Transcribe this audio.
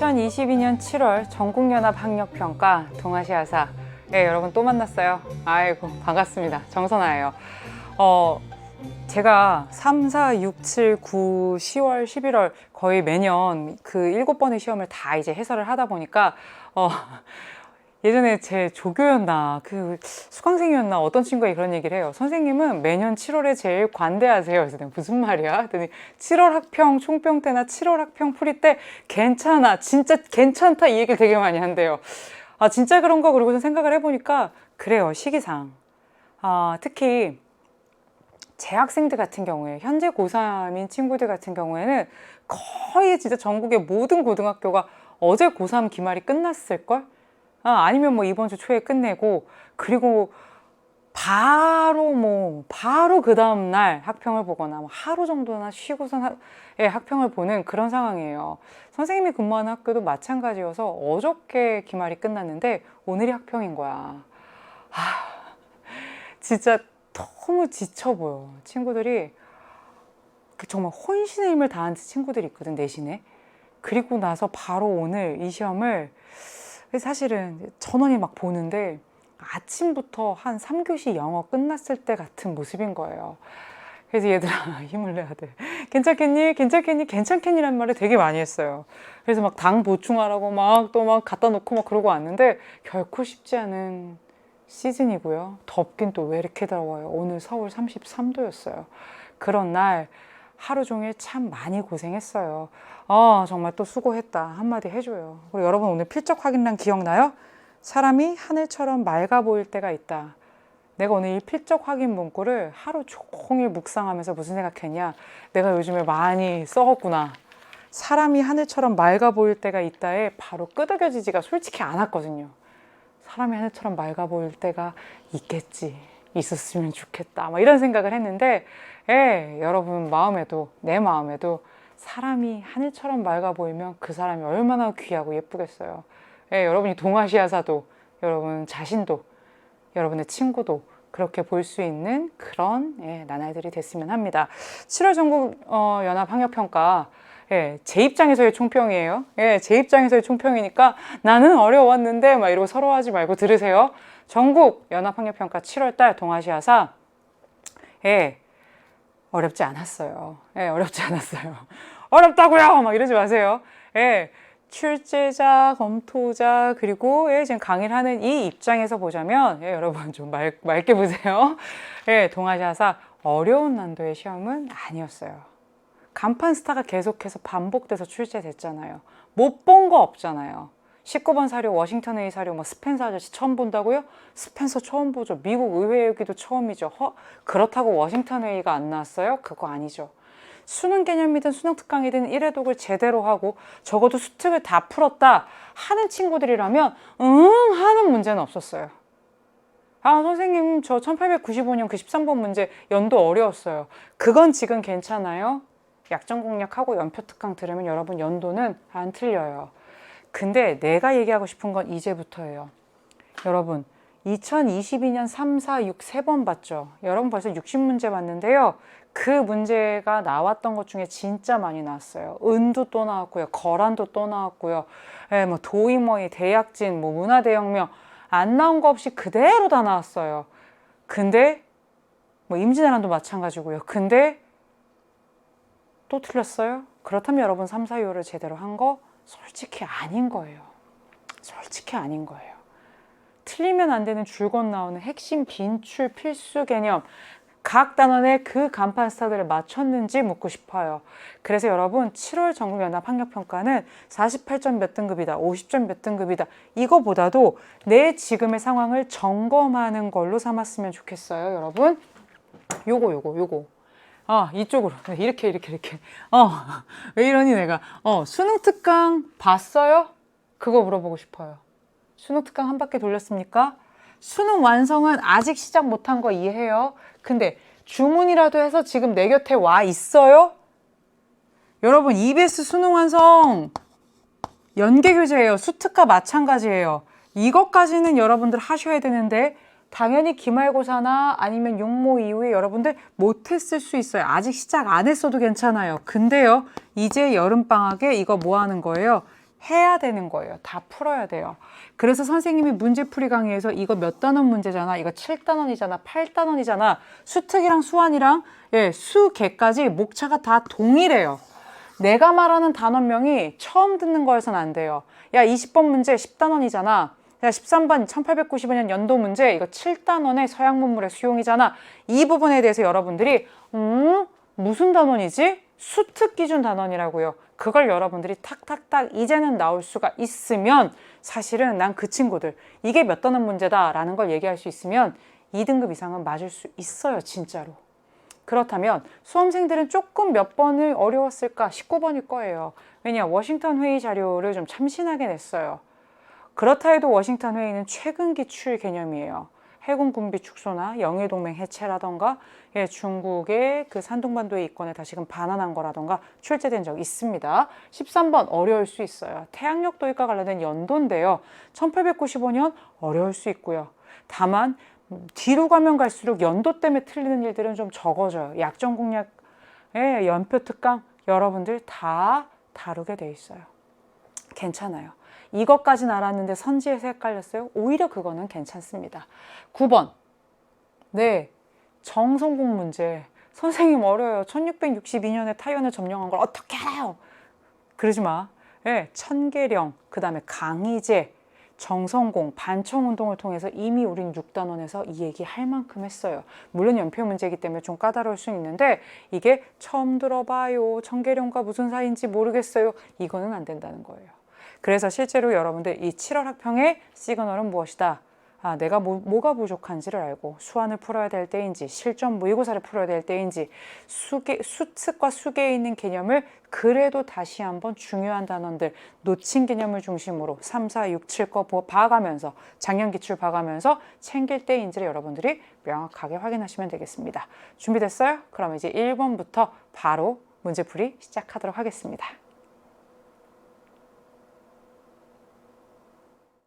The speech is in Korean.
2022년 7월 전국연합학력평가 동아시아사 예, 여러분 또 만났어요. 아이고 반갑습니다. 정선아예요. 어, 제가 3, 4, 6, 7, 9, 10월, 11월 거의 매년 그 일곱 번의 시험을 다 이제 해설을 하다 보니까 어, 예전에 제 조교였나 그 수강생이었나 어떤 친구가 그런 얘기를 해요. 선생님은 매년 7월에 제일 관대하세요. 그래서 내가 무슨 말이야? 그랬더니 7월 학평 총평 때나 7월 학평 풀이 때 괜찮아. 진짜 괜찮다 이 얘기를 되게 많이 한대요. 아 진짜 그런가 그러고서 생각을 해보니까 그래요 시기상. 아 특히 재학생들 같은 경우에 현재 고3인 친구들 같은 경우에는 거의 진짜 전국의 모든 고등학교가 어제 고3 기말이 끝났을걸? 아, 아니면 뭐 이번 주 초에 끝내고 그리고 바로 뭐 바로 그 다음 날 학평을 보거나 뭐 하루 정도나 쉬고선 하, 예, 학평을 보는 그런 상황이에요. 선생님이 근무하는 학교도 마찬가지여서 어저께 기말이 끝났는데 오늘이 학평인 거야. 아, 진짜 너무 지쳐 보여. 친구들이 그 정말 혼신의 힘을 다한 친구들이 있거든 내신에. 그리고 나서 바로 오늘 이 시험을 사실은 전원이 막 보는데 아침부터 한 3교시 영어 끝났을 때 같은 모습인 거예요. 그래서 얘들아 힘을 내야 돼. 괜찮겠니? 괜찮겠니? 괜찮겠니란 말을 되게 많이 했어요. 그래서 막 당 보충하라고 막 또막 갖다 놓고 막 그러고 왔는데 결코 쉽지 않은 시즌이고요. 덥긴 또 왜 이렇게 더워요. 오늘 서울 33도였어요. 그런 날 하루 종일 참 많이 고생했어요. 아, 정말 또 수고했다. 한마디 해줘요. 그리고 여러분 오늘 필적 확인란 기억나요? 사람이 하늘처럼 맑아 보일 때가 있다. 내가 오늘 이 필적 확인 문구를 하루 종일 묵상하면서 무슨 생각했냐? 내가 요즘에 많이 썩었구나. 사람이 하늘처럼 맑아 보일 때가 있다에 바로 끄덕여지지가 솔직히 않았거든요. 사람이 하늘처럼 맑아 보일 때가 있겠지. 있었으면 좋겠다. 막 이런 생각을 했는데, 예, 여러분 마음에도, 내 마음에도 사람이 하늘처럼 맑아 보이면 그 사람이 얼마나 귀하고 예쁘겠어요. 예, 여러분이 동아시아사도, 여러분 자신도, 여러분의 친구도 그렇게 볼 수 있는 그런 예, 나날들이 됐으면 합니다. 7월 전국 어, 연합 학력 평가 예, 제 입장에서의 총평이에요. 예, 제 입장에서의 총평이니까 나는 어려웠는데 막 이러고 서러워하지 말고 들으세요. 전국 연합학력평가 7월달 동아시아사 예, 어렵지 않았어요. 예, 어렵지 않았어요. 어렵다고요! 막 이러지 마세요. 예, 출제자, 검토자, 그리고 예, 지금 강의를 하는 이 입장에서 보자면 예, 여러분 좀 말, 맑게 보세요. 예, 동아시아사 어려운 난도의 시험은 아니었어요. 간판 스타가 계속해서 반복돼서 출제됐잖아요. 못 본 거 없잖아요. 19번 사료, 워싱턴 A 사료, 뭐 스펜서 아저씨 처음 본다고요? 스펜서 처음 보죠. 미국 의회 여기도 처음이죠. 허? 그렇다고 워싱턴 A가 안 나왔어요? 그거 아니죠. 수능 개념이든 수능 특강이든 1회독을 제대로 하고 적어도 수특을 다 풀었다 하는 친구들이라면 응 하는 문제는 없었어요. 아 선생님 저 1895년 그 13번 문제 연도 어려웠어요. 그건 지금 괜찮아요. 약정 공략하고 연표 특강 들으면 여러분 연도는 안 틀려요. 근데 내가 얘기하고 싶은 건 이제부터예요. 여러분 2022년 3, 4, 6 세 번 봤죠. 여러분 벌써 60문제 봤는데요. 그 문제가 나왔던 것 중에 진짜 많이 나왔어요. 은도 또 나왔고요. 거란도 또 나왔고요. 예, 뭐 도이머이, 대약진, 뭐 문화대혁명 안 나온 거 없이 그대로 다 나왔어요. 근데 뭐 임진왜란도 마찬가지고요. 근데 또 틀렸어요? 그렇다면 여러분 3, 4, 6를 제대로 한 거 솔직히 아닌 거예요. 솔직히 아닌 거예요. 틀리면 안 되는 줄곧 나오는 핵심 빈출 필수 개념 각 단원의 그 간판 스타들을 맞췄는지 묻고 싶어요. 그래서 여러분 7월 전국연합 학력평가는 48점 몇 등급이다, 50점 몇 등급이다 이거보다도 내 지금의 상황을 점검하는 걸로 삼았으면 좋겠어요, 여러분. 요거 요거 요거 아 이쪽으로 이렇게 이렇게 이렇게 어 왜 이러니 내가 어 수능 특강 봤어요? 그거 물어보고 싶어요. 수능 특강 한 바퀴 돌렸습니까? 수능 완성은 아직 시작 못한 거 이해해요. 근데 주문이라도 해서 지금 내 곁에 와 있어요? 여러분 EBS 수능 완성 연계 교재예요. 수특과 마찬가지예요. 이것까지는 여러분들 하셔야 되는데 당연히 기말고사나 아니면 육모 이후에 여러분들 못했을 수 있어요. 아직 시작 안 했어도 괜찮아요. 근데요, 이제 여름방학에 이거 뭐 하는 거예요? 해야 되는 거예요. 다 풀어야 돼요. 그래서 선생님이 문제풀이 강의에서 이거 몇 단원 문제잖아. 이거 7단원이잖아. 8단원이잖아. 수특이랑 수완이랑 예, 수개까지 목차가 다 동일해요. 내가 말하는 단원명이 처음 듣는 거여서는 안 돼요. 야, 20번 문제 10단원이잖아. 야, 13번 1895년 연도 문제 이거 7단원의 서양 문물의 수용이잖아. 이 부분에 대해서 여러분들이 음, 무슨 단원이지? 수특 기준 단원이라고요. 그걸 여러분들이 탁탁탁 이제는 나올 수가 있으면 사실은 난 그 친구들 이게 몇 단원 문제다라는 걸 얘기할 수 있으면 2등급 이상은 맞을 수 있어요, 진짜로. 그렇다면 수험생들은 조금 몇 번을 어려웠을까? 19번일 거예요. 왜냐, 워싱턴 회의 자료를 좀 참신하게 냈어요. 그렇다 해도 워싱턴 회의는 최근 기출 개념이에요. 해군 군비 축소나 영일 동맹 해체라던가 예, 중국의 그 산둥반도의 이권에 다시금 반환한 거라던가 출제된 적 있습니다. 13번 어려울 수 있어요. 태양력 도입과 관련된 연도인데요. 1895년 어려울 수 있고요. 다만 뒤로 가면 갈수록 연도 때문에 틀리는 일들은 좀 적어져요. 약정 공략의 연표 특강 여러분들 다 다루게 돼 있어요. 괜찮아요. 이것까지는 알았는데 선지에서 헷갈렸어요? 오히려 그거는 괜찮습니다. 9번. 네. 정성공 문제. 선생님 어려요. 1662년에 타이완을 점령한 걸 어떻게 알아요? 그러지 마. 예, 천계령, 그 다음에 강희제, 정성공, 반청운동을 통해서 이미 우린 6단원에서 이 얘기 할 만큼 했어요. 물론 연표 문제이기 때문에 좀 까다로울 수 있는데 이게 처음 들어봐요. 청계령과 무슨 사이인지 모르겠어요. 이거는 안 된다는 거예요. 그래서 실제로 여러분들 이 7월 학평의 시그널은 무엇이다? 아, 내가 뭐, 뭐가 부족한지를 알고 수완을 풀어야 될 때인지 실전 모의고사를 풀어야 될 때인지 수계, 수특과 수계에 있는 개념을 그래도 다시 한번 중요한 단원들 놓친 개념을 중심으로 3, 4, 6, 7거 봐가면서 작년 기출 봐가면서 챙길 때인지를 여러분들이 명확하게 확인하시면 되겠습니다. 준비됐어요? 그럼 이제 1번부터 바로 문제풀이 시작하도록 하겠습니다.